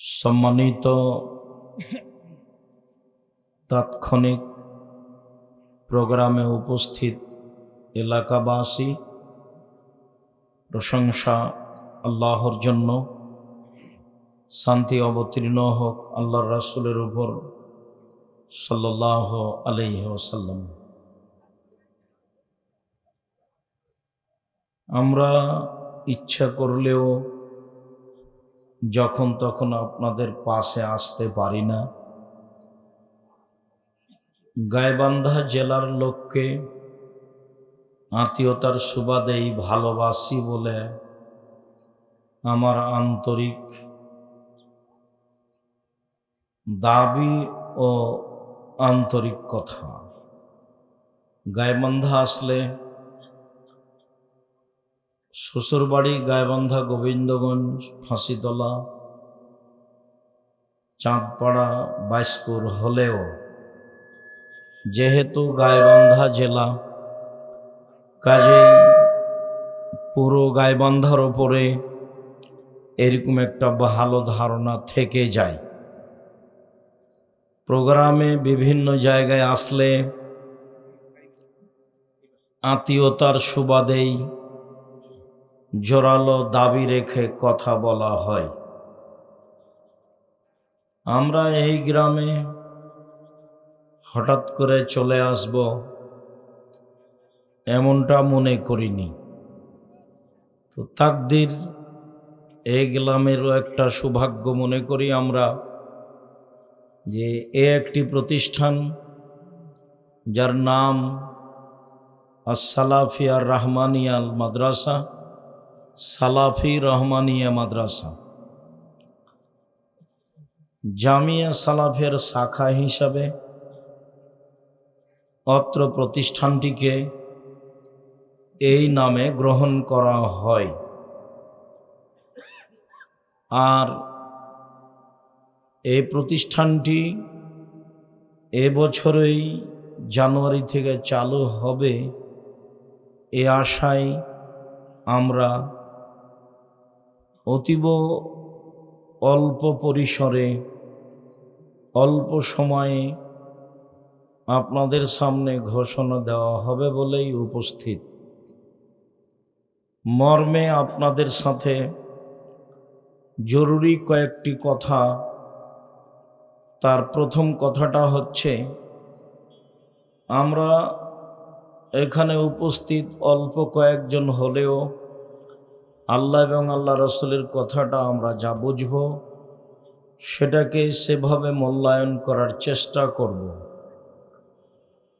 সম্মানিত তাৎক্ষণিক প্রোগ্রামে উপস্থিত এলাকাবাসী, প্রশংসা আল্লাহর জন্য। শান্তি অবতীর্ণ হোক আল্লাহর রাসুলের উপর সাল্লাহ আলাইহি ওসাল্লাম আমরা ইচ্ছা করলেও যখন তখন আপনাদের পাশে আসতে পারি না। গাইবান্ধা জেলার লোককে আত্মীয়তার সুবাদেই ভালোবাসি বলে আমার আন্তরিক দাবি ও আন্তরিক কথা। গাইবান্ধা আসলে শ্বশুরবাড়ি গায়বান্ধা গোবিন্দগঞ্জ ফাঁসিতলা, চাঁদপাড়া বাইশপুর হলেও যেহেতু গায়বান্ধা জেলা, কাজেই পুরো গায়বান্ধার ওপরে এরকম একটা ভালো ধারণা থেকে যায়। প্রোগ্রামে বিভিন্ন জায়গায় আসলে আত্মীয়তার সুবাদেই জোরালো দাবি রেখে কথা বলা হয়। আমরা এই গ্রামে হঠাৎ করে চলে আসব, এমনটা মনে করিনি। তো তাকদির এই গ্রামেরও একটা সৌভাগ্য মনে করি আমরা, যে এ একটি প্রতিষ্ঠান যার নাম আসসালাফিয়ার রহমানিয়াল মাদ্রাসা সালাফি রহমানিয়া মাদ্রাসা। জামিয়া সালাফের শাখা হিসাবে অত্র প্রতিষ্ঠানটিকে এই নামে গ্রহণ করা হয়। আর এই প্রতিষ্ঠানটি এবছরই জানুয়ারি থেকে চালু হবে। এ আশায় আমরা অতীব অল্প পরিসরে, অল্প সময়ে আপনাদের সামনে ঘোষণা দেওয়া হবে বলেই উপস্থিত। মর্মে আপনাদের সাথে জরুরি কয়েকটি কথা। তার প্রথম কথাটা হচ্ছে, আমরা এখানে উপস্থিত অল্প কয়েকজন হলেও আল্লাহ এবং আল্লাহ রসুলের কথাটা আমরা যা বুঝব, সেটাকে সেভাবে মূল্যায়ন করার চেষ্টা করব।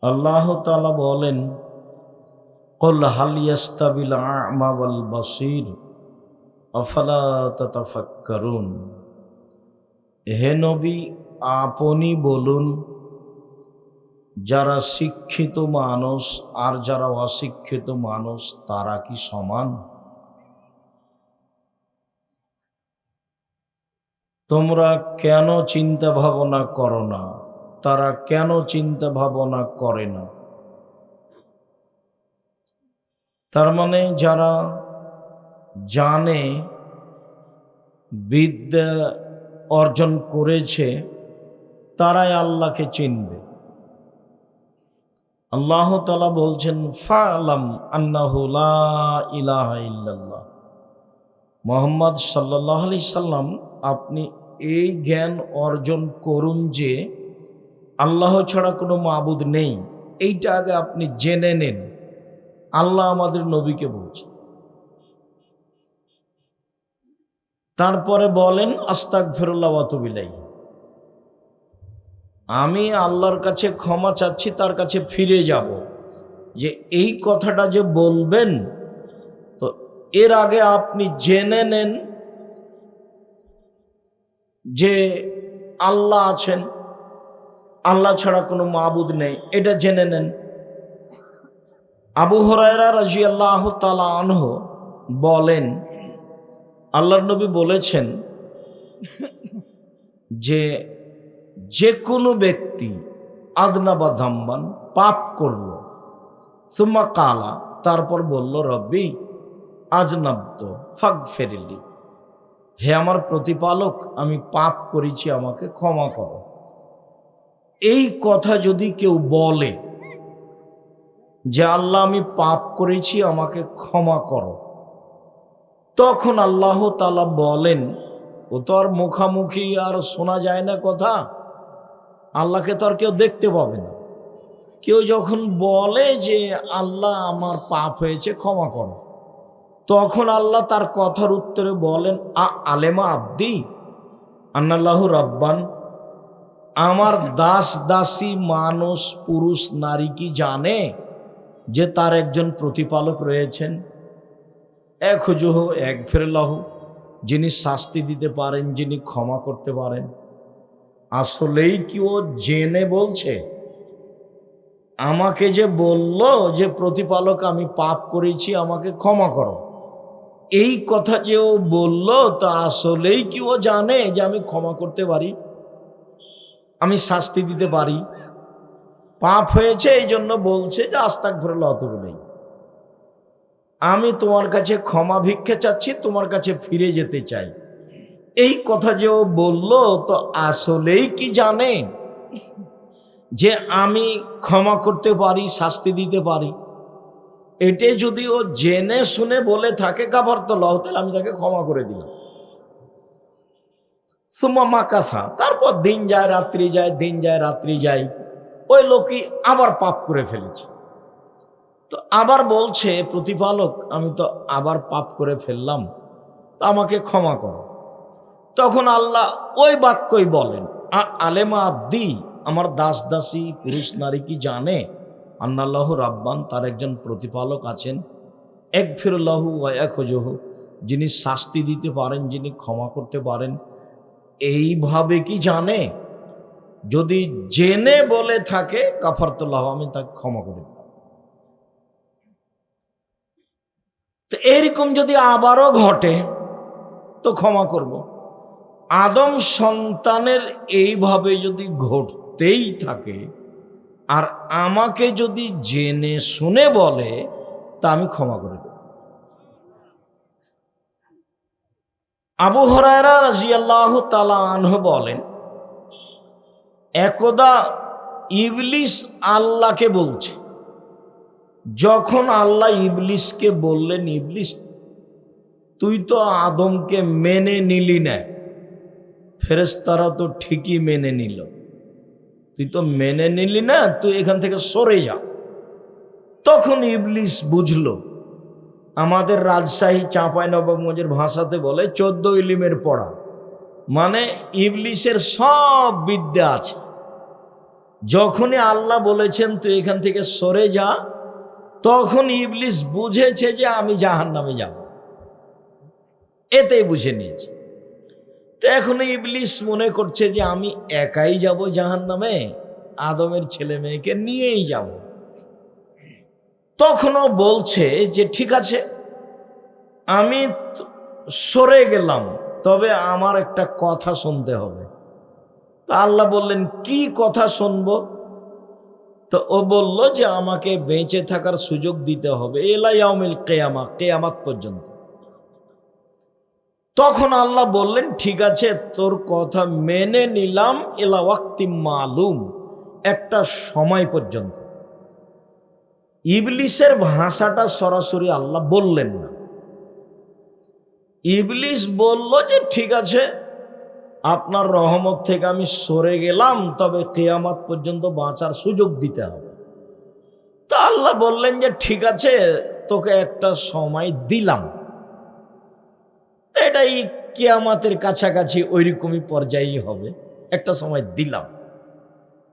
আল্লাহ তালা বলেন, কল হালিয়াস্তাবিল আমাল বসির অফলা তফাক্কারুন হে নবী, আপনি বলুন, যারা শিক্ষিত মানুষ আর যারা অশিক্ষিত মানুষ, তারা কি সমান? তোমরা কেন চিন্তা ভাবনা করো না? তারা কেন চিন্তা ভাবনা করে না? তার মানে যারা জানে, বিদ্যা অর্জন করেছে, তারাই আল্লাহকে চিনবে। আল্লাহ তালা বলছেন, ফালাম আন্নাহ ইলাহা ইল্লাল্লাহ। মোহাম্মদ সাল্লাহ আলি সাল্লাম, আপনি এই জ্ঞান অর্জন করুন যে আল্লাহ ছাড়া কোনো মাবুদ নেই। এইটা আগে আপনি জেনে নেন। আল্লাহ আমাদের নবীকে বলছেন। তারপরে বলেন আস্তাক ফেরুল্লাহ অতবিলাই আমি আল্লাহর কাছে ক্ষমা চাচ্ছি, তার কাছে ফিরে যাব। যে এই কথাটা যে বলবেন এর আগে আপনি জেনে নেন যে আল্লাহ আছেন, আল্লাহ ছাড়া কোনো মাবুদ নেই, এটা জেনে নেন। আবু হরায়রা রাজি আল্লাহ তালা আনহ বলেন, আল্লাহর নবী বলেছেন যে যে কোনো ব্যক্তি আদনা বা ধাম্বান পাপ করল তুমা কালা, তারপর বলল, রব্বি আজনাব্দ ফাগ ফেরিলি হে আমার প্রতিপালক, আমি পাপ করেছি, আমাকে ক্ষমা করো। এই কথা যদি কেউ বলে যে, আল্লাহ, আমি পাপ করেছি, আমাকে ক্ষমা করো। তখন আল্লাহ তালা বলেন, ও তো আর মুখামুখি আর শোনা যায় না কথা। আল্লাহকে তো আর কেউ দেখতে পাবে না। কেউ যখন বলে যে, আল্লাহ, আমার পাপ হয়েছে, ক্ষমা করো। তখন আল্লাহ তার কথার উত্তরে বলেন, আ আলেমা আব্দি, আন্নাল্লাহ রব্বান, আমার দাস দাসী মানুষ, পুরুষ, নারী কি জানে যে তার একজন প্রতিপালক রয়েছেন? এক হুজুহ, এক ফেরলাহ যিনি শাস্তি দিতে পারেন, যিনি ক্ষমা করতে পারেন। আসলেই কি ও জেনে বলছে? আমাকে যে বলল যে প্রতিপালক আমি পাপ করেছি, আমাকে ক্ষমা করো। এই কথা যে ও বলল, তা আসলেই কি ও জানে যে আমি ক্ষমা করতে পারি? আমি শাস্তি দিতে পারি? পাপ হয়েছে এই জন্য বলছে যে আস্তাক ভরে লতগুলোই আমি তোমার কাছে ক্ষমা ভিক্ষে চাচ্ছি, তোমার কাছে ফিরে যেতে চাই। এই কথা যে ও বলল, তো আসলেই কি জানে যে আমি ক্ষমা করতে পারি, শাস্তি দিতে পারি? এটে যদি ও জেনে শুনে বলে থাকে, কাবার তো লও, তাহলে আমি তাকে ক্ষমা করে দিলাম। সুমা মাকাথা তারপর দিন যায়, রাত্রি যায়, দিন যায়, রাত্রি যায়, ওই লোকই আবার পাপ করে ফেলেছে। তো আবার বলছে, প্রতিপালক, আমি তো আবার পাপ করে ফেললাম আমাকে ক্ষমা করো। তখন আল্লাহ ওই বাক্যই বলেন আলেমা আব্দি, আমার দাস দাসী, পুরুষ নারী কি জানে? আন্নাল্লাহ রাব্বান, তার একজন প্রতিপালক আছেন। এক ফিরুল্লাহ ফিরুল্লাহু এক হজহু যিনি শাস্তি দিতে পারেন, যিনি ক্ষমা করতে পারেন। এইভাবে কি জানে? যদি জেনে বলে থাকে, কাফারতুল্লাহ, আমি তাকে ক্ষমা করে তো এরকম যদি আবারও ঘটে, তো ক্ষমা করব। আদম সন্তানের এইভাবে যদি ঘটতেই থাকে আর আমাকে যদি জেনে শুনে বলে, তা আমি ক্ষমা করে দেব। আবু হরায়রা রাজিয়াল্লাহ তালা আনহ বলেন, একদা ইবলিস আল্লাহকে বলছে, যখন আল্লাহ ইবলিসকে বললেন, ইবলিস, তুই তো আদমকে মেনে নিলি না। ফেরেস্তারা তো ঠিকই মেনে নিল। তুই তো মেনে নিলি না, তুই এখান থেকে সরে যা। তখন ইবলিস বুঝলো, আমাদের রাজশাহী চাঁপাই নবাবগঞ্জের ভাষাতে বলে চোদ্দ ইলিমের পড়া। মানে ইবলিসের সব বিদ্যা আছে। যখনই আল্লাহ বলেছেন, তুই এখান থেকে সরে যা, তখন ইবলিস বুঝেছে যে আমি জাহান নামে যাব। এতেই বুঝে নিয়েছে। তো এখন ইবলিস মনে করছে যে আমি একাই যাব জাহান নামে আদমের ছেলে মেয়েকে নিয়েই যাব। তখনও বলছে যে ঠিক আছে, আমি সরে গেলাম, তবে আমার একটা কথা শুনতে হবে। তা আল্লাহ বললেন, কি কথা শুনব? তো ও বলল যে আমাকে বেঁচে থাকার সুযোগ দিতে হবে এলাইয়ামিল কেয়ামা, কেয়ামাত পর্যন্ত। তখন আল্লাহ বললেন, ঠিক আছে, তোর কথা মেনে নিলাম এলাওয়াক্তি মালুম, একটা সময় পর্যন্ত। ইবলিসের ভাষাটা সরাসরি আল্লাহ বললেন না। ইবলিস বলল যে, ঠিক আছে, আপনার রহমত থেকে আমি সরে গেলাম, তবে কেয়ামাত পর্যন্ত বাঁচার সুযোগ দিতে হবে। তা আল্লাহ বললেন যে, ঠিক আছে, তোকে একটা সময় দিলাম। এটাই কেয়ামাতের কাছাকাছি ওইরকমই পর্যায়েই হবে। একটা সময় দিলাম।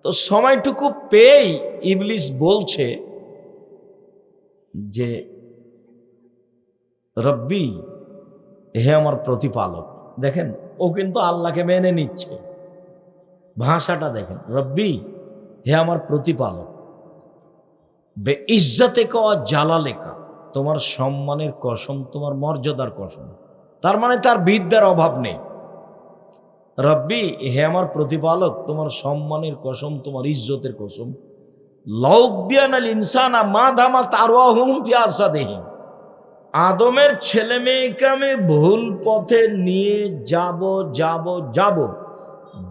তো সময়টুকু পেয়েই ইবলিস বলছে যে, রব্বি, হে আমার প্রতিপালক, দেখেন, ও কিন্তু আল্লাহকে মেনে নিচ্ছে। ভাষাটা দেখেন, রব্বি, হে আমার প্রতিপালক বে ইজ্জতে কা জালালেকা, তোমার সম্মানের কসম, তোমার মর্যাদার কসম তার মানে তার বিদ্যার অভাব নেই। রব্বি, হে আমার প্রতিপালক, তোমার সম্মানের কসম, তোমার ইজ্জতের কসম। লৌবিয়ান আল ইনসানা মা ধামা তারওয়াহুম ফি আসাদেহিম আদমের ছেলে মেয়েকে আমি ভুল পথে নিয়ে যাব যাব যাব।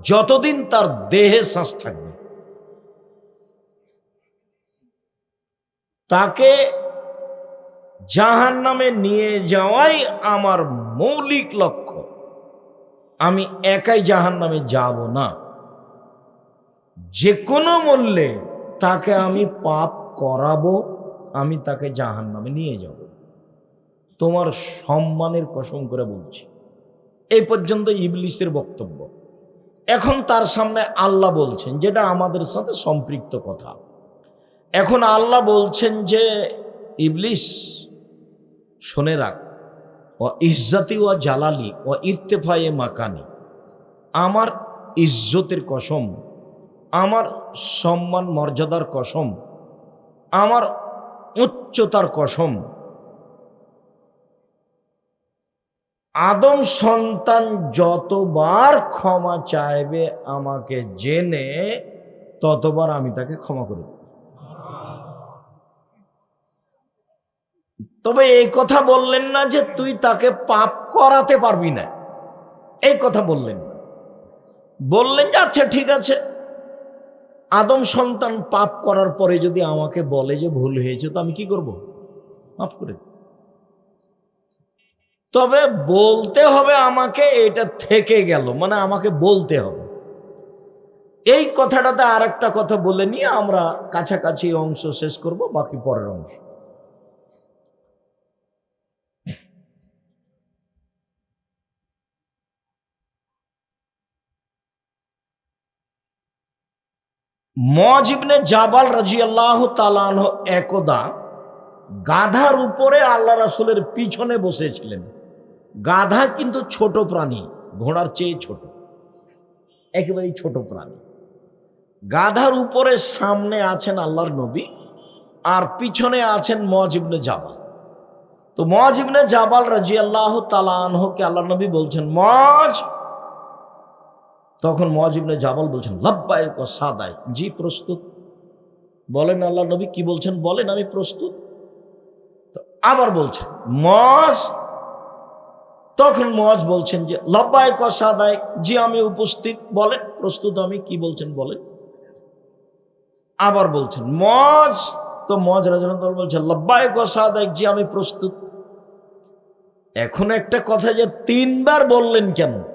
যতদিন তার দেহে শ্বাস থাকবে। তাকে জাহান নামে নিয়ে যাওয়াই আমার মৌলিক লক্ষ্য। আমি একাই জাহান নামে যাব না। যে কোনো মূল্যে তাকে আমি পাপ করাবো, আমি তাকে জাহান নামে নিয়ে যাব। তোমার সম্মানের কসম করে বলছি। এই পর্যন্ত ইবলিসের বক্তব্য। এখন তার সামনে আল্লাহ বলছেন, যেটা আমাদের সাথে সম্পৃক্ত কথা। এখন আল্লাহ বলছেন যে, ইবলিস শুনে রাখ। ও ইজ্জাতি ও জালালি ও ইর্তেফায়ে মাকানি। আমার ইজ্জতের কসম, আমার সম্মান মর্যাদার কসম, আমার উচ্চতার কসম, আদম সন্তান যতবার ক্ষমা চাইবে আমাকে জেনে ততবার আমি তাকে ক্ষমা করব তবে এই কথা বললেন না যে তুই তাকে পাপ করাতে পারবি না। এই কথা বললেন বললেন যে আচ্ছা ঠিক আছে। আদম সন্তান পাপ করার পরে যদি আমাকে বলে যে ভুল হয়েছে, তো আমি কি করব? মাফ করে তবে বলতে হবে আমাকে, এটা থেকে গেল। মানে আমাকে বলতে হবে। এই কথাটাতে আর একটা কথা বলে নিয়ে আমরা কাছাকাছি অংশ শেষ করব, বাকি পরের অংশ। মজিবনে জাবাল রাজি আল্লাহ তালান একদা গাধার উপরে আল্লাহ রাসুলের পিছনে বসেছিলেন। গাধা কিন্তু ছোট প্রাণী, ঘোড়ার চেয়ে ছোট। একেবারেই ছোট প্রাণী। গাধার উপরে সামনে আছেন আল্লাহর নবী, আর পিছনে আছেন মজিবনে জাবাল। তো মজিবনে জাবাল রাজি আল্লাহ তালানহকে আল্লাহ নবী বলছেন, মজ তখন মজিবনে জাবাল বলছেন লব্বায়ক ও সাদায় জি, প্রস্তুত। বলেন আল্লাহ নবী কি বলছেন? বলেন, আমি প্রস্তুত। আবার বলছেন মজ তখন মজ বলছেন যে লব্বায়ক ও সাদায় জি, আমি উপস্থিত। বলেন, প্রস্তুত আমি, কি বলছেন বলেন। আবার বলছেন মজ তো মজ রাজন বলছেন লব্বায়ক ও সাদায় জি, আমি প্রস্তুত। এখন একটা কথা যে তিনবার বললেন কেন?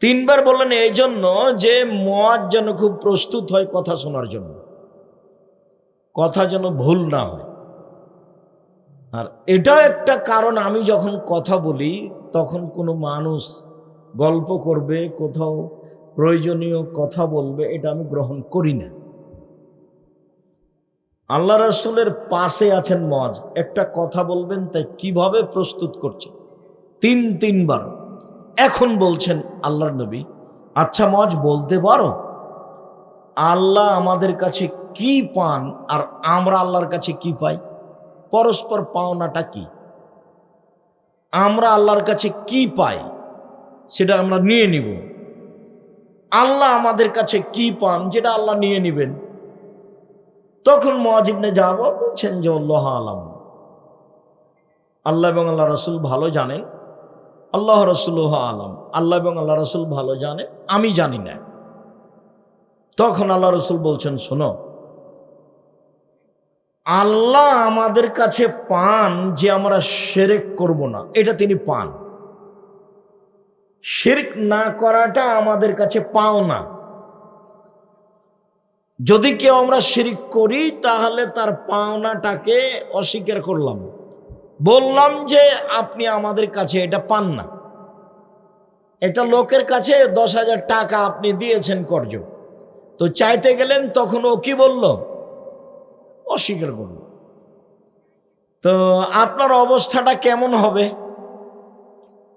তিনবার বললেন এই জন্য যে মজ যেন খুব প্রস্তুত হয় কথা শোনার জন্য। কথা যেন ভুল না হয়। আর এটা একটা কারণ, আমি যখন কথা বলি, তখন কোনো মানুষ গল্প করবে, কোথাও প্রয়োজনীয় কথা বলবে, এটা আমি গ্রহণ করি না। আল্লাহ রসুলের পাশে আছেন মজ একটা কথা বলবেন, তাই কীভাবে প্রস্তুত করছে তিন, তিনবার। এখন বলছেন আল্লাহর নবী আচ্ছা মজ বলতে পারো? আল্লাহ আমাদের কাছে কি পান আর আমরা আল্লাহর কাছে কি পাই? পরস্পর পাওনাটা কি? আমরা আল্লাহর কাছে কি পাই? সেটা আমরা নিয়ে নিব। আল্লাহ আমাদের কাছে কি পান যেটা আল্লাহ নিয়ে নিবেন? তখন মহাজিবনে যাব বলছেন যে, আল্লাহ আলাম। আল্লাহ এবং আল্লাহ রসুল ভালো জানেন। আল্লাহ রসুল্লাহ আলম। আল্লাহ এবং আল্লাহ রসুল ভালো জানে, আমি জানি না। তখন আল্লাহ রসুল বলছেন, শোনো, আল্লাহ আমাদের কাছে পান যে আমরা সেরেক করব না। এটা তিনি পান। শিরক না করাটা আমাদের কাছে পাও না। যদি কেউ আমরা শিরিক করি, তাহলে তার পাওনাটাকে অস্বীকার করলাম। বললাম যে আপনি আমাদের কাছে এটা পান না। এটা লোকের কাছে দশ হাজার টাকা আপনি দিয়েছেন কর্য। তো চাইতে গেলেন, তখন ও কি বলল? অস্বীকার করল। তো আপনার অবস্থাটা কেমন হবে?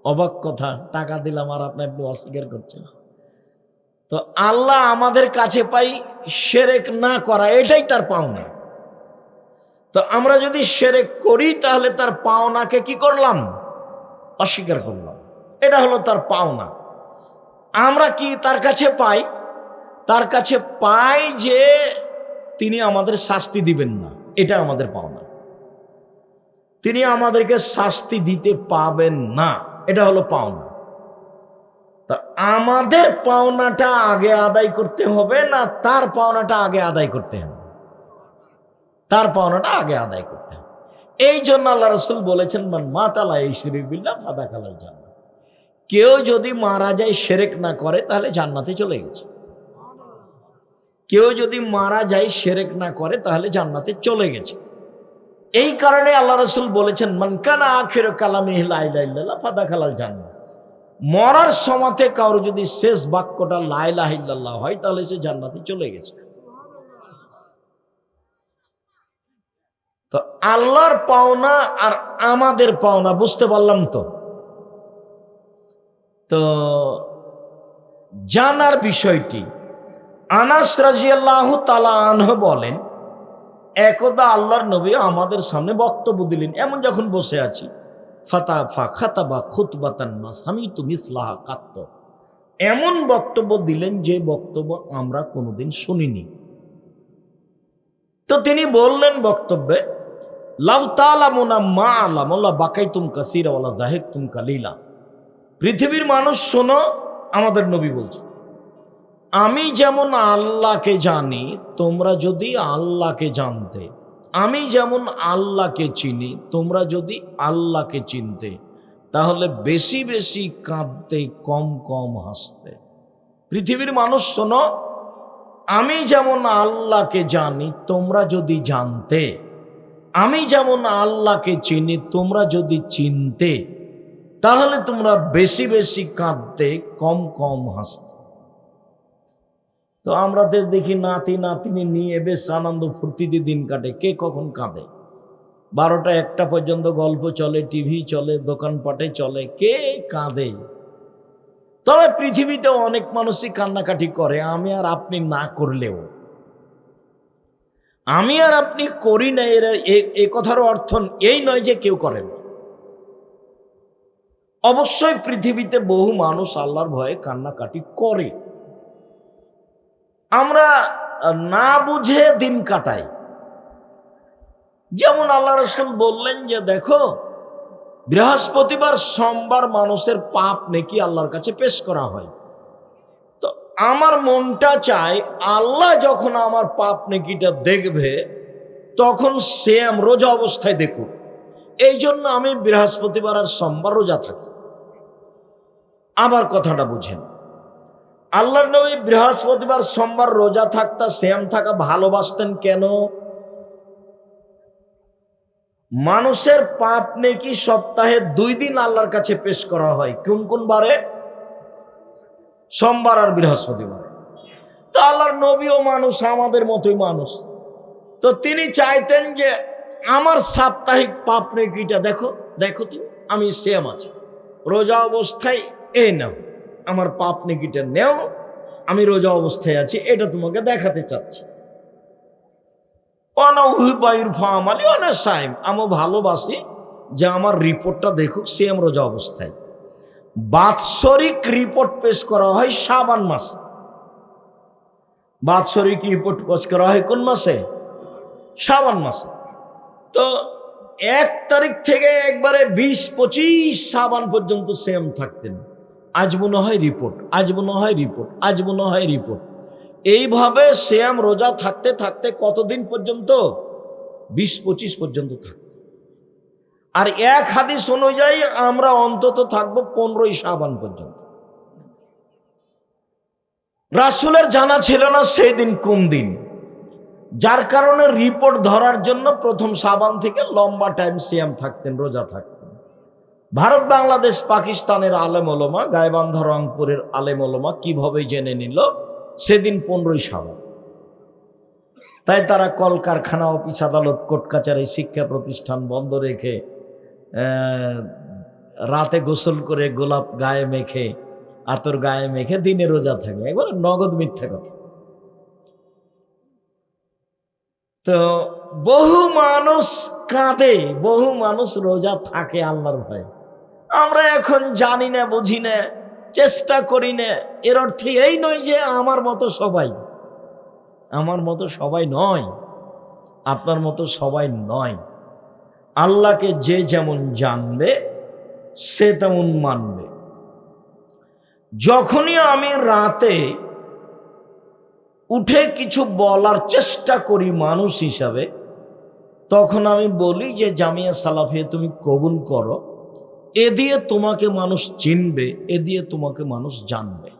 অবাক কথা, টাকা দিলাম আর আপনি আপনি অস্বীকার করছেন। তো আল্লাহ আমাদের কাছে পাই, সেরেক না করা, এটাই তার পাওনা। তো আমরা যদি সেরেক করি, তাহলে তার পাওনাকে কি করলাম? অস্বীকার করলাম। এটা হলো তার পাওনা। আমরা কি তার কাছে পাই? তার কাছে পাই যে তিনি আমাদের শাস্তি দিবেন না। এটা আমাদের পাওনা। তিনি আমাদেরকে শাস্তি দিতে পাবেন না। এটা হলো পাওনা। তা আমাদের পাওনাটা আগে আদায় করতে হবে না তার পাওনাটা আগে আদায় করতে হবে? তার পাওনাটা আগে আদায় করতে হবে। এই জন্য আল্লাহ রসুল বলেছেন, মান মাতালা এই শিরিবিল্লা ফাদা কালাল জান্নাত। কেউ যদি মারা যায়, সেরেক না করে, তাহলে জান্নাতে চলে গেছে। কেউ যদি মারা যায়, সেরেক না করে, তাহলে জান্নাতে চলে গেছে। এই কারণে আল্লাহ রসুল বলেছেন মানকানা আখের কালামি লাইলা ফাদা খালাল জান্নাত। মরার সমাতে কারও যদি শেষ বাক্যটা লাইলাহিল্লাহ হয়, তাহলে সে জান্নাতে চলে গেছে। তো আল্লাহর পাওনা আর আমাদের পাওনা, বুঝতে পারলাম তো? তো জানার বিষয়টি, আনাস রাজিয়াল্লাহ তালা আনহ বলেন, একদা আল্লাহর নবী আমাদের সামনে বক্তব্য দিলেন, এমন যখন বসে আছি ফাতা ফা খাতাবা খুতবাতান মা স্বামী তুমি এমন বক্তব্য দিলেন যে বক্তব্য আমরা কোনোদিন শুনিনি। তো তিনি বললেন বক্তব্যে লাউ তালামুনা মা আলামুল্লাহ বাকাই তুম কাসিরা জাহেক তুম কালিলা। পৃথিবীর মানুষ, শোনো, আমাদের নবী বলছে, আমি যেমন আল্লাহকে জানি, তোমরা যদি আল্লাহকে জানতে, আমি যেমন আল্লাহকে চিনি, তোমরা যদি আল্লাহকে চিনতে, তাহলে বেশি বেশি কাঁদতে, কম কম হাসতে। পৃথিবীর মানুষ, শোনো, আমি যেমন আল্লাহকে জানি, তোমরা যদি জানতে আমি যেমন আল্লাহকে চিনি, তোমরা যদি চিনতে, তাহলে তোমরা বেশি বেশি কাঁদতে, কম কম হাসতে। তো আমরা তো দেখি নাতি নাতিনি নিয়ে বেশ আনন্দ ফুর্তিতে দিন কাটে, কে কখন কাঁদে? বারোটা একটা পর্যন্ত গল্প চলে, টিভি চলে, দোকানপাটে চলে, কে কাঁদে? তবে পৃথিবীতে অনেক মানুষই কান্নাকাটি করে, আমি আর আপনি না করলেও। আমি আর আপনি করি না, এর এ কথার অর্থ এই নয় যে কেউ করেন। অবশ্যই পৃথিবীতে বহু মানুষ আল্লাহর ভয়ে কান্নাকাটি করে। আমরা না বুঝে দিন কাটাই। যেমন আল্লাহ রসুল বললেন যে, দেখো, বৃহস্পতিবার সোমবার মানুষের পাপ নাকি আল্লাহর কাছে পেশ করা হয়। আমার মনটা চায় আল্লাহ যখন আমার পাপ নেকিটা দেখবে, তখন সেম রোজা অবস্থায় দেখুক। এই জন্য আমি বৃহস্পতিবার আর সোমবার রোজা থাকি। আবার কথাটা বুঝেন। আল্লাহর নবী বৃহস্পতিবার, সোমবার রোজা থাকতা শ্যাম থাকা ভালোবাসতেন কেন? মানুষের পাপ নেকি সপ্তাহে দুই দিন আল্লাহর কাছে পেশ করা হয়। কোন কোন বারে? সোমবার আর বৃহস্পতিবার। তো আল্লাহর নবীও মানুষ, আমাদের মতোই মানুষ। তো তিনি চাইতেন যে আমার সাপ্তাহিক পাপ নেকিটা দেখো দেখো তুমি, আমি সেম আছি। রোজা অবস্থায় এ নাও, আমার পাপ নেকিটা নেও, আমি রোজা অবস্থায় আছি, এটা তোমাকে দেখাতে চাচ্ছি। আমি ভালোবাসি যে আমার রিপোর্টটা দেখুক সেম রোজা অবস্থায়। বাৎসরিক রিপোর্ট পেশ করা হয় সাবান মাসে। বাৎসরিক রিপোর্ট পেশ করা হয় কোন মাসে? সাবান মাসে। তো এক তারিখ থেকে একবারে বিশ পঁচিশ সাবান পর্যন্ত সেম থাকতেন। আজ মনে হয় রিপোর্ট আজ মনে হয় রিপোর্ট আজ মনে হয় রিপোর্ট এইভাবে শ্যাম রোজা থাকতে থাকতে কতদিন পর্যন্ত? বিশ পঁচিশ পর্যন্ত থাকত। আর এক হাদিস অনুযায়ী আমরা অন্তত থাকব পনেরোই সাবান পর্যন্ত। রাসুলের জানা ছিল না সেই দিন কোন দিন। যার কারণে রিপোর্ট ধরার জন্য প্রথম সাবান থেকে লম্বা টাইম সিয়াম থাকতেন, রোজা থাকতেন। ভারত, বাংলাদেশ, পাকিস্তানের আলেম ওলমা গায়বান্ধা রংপুরের আলেম ওলমা কীভাবে জেনে নিল সেদিন পনেরোই সাবান তাই তারা কলকারখানা, অফিস, আদালত, কোর্ট, কাচারি, শিক্ষা প্রতিষ্ঠান বন্ধ রেখে রাতে গোসল করে গোলাপ গায়ে মেখে, আতর গায়ে মেখে দিনে রোজা থাকে। একবার নগদ মিথ্যা কথা। তো বহু মানুষ কাঁদে, বহু মানুষ রোজা থাকে আল্লাহর ভয়ে। আমরা এখন জানি না, বুঝি না, চেষ্টা করি না। এর অর্থে এই নয় যে আমার মতো সবাই। আমার মতো সবাই নয়। আপনার মতো সবাই নয়। আল্লাহকে যে যেমন জানবে, সে তেমন মানবে। যখনই আমি রাতে উঠে কিছু বলার চেষ্টা করি মানুষ হিসাবে, তখন আমি বলি যে, জামিয়া সালাফিয়া তুমি কবুল করো। এ দিয়ে তোমাকে মানুষ চিনবে, এ দিয়ে তোমাকে মানুষ জানবে।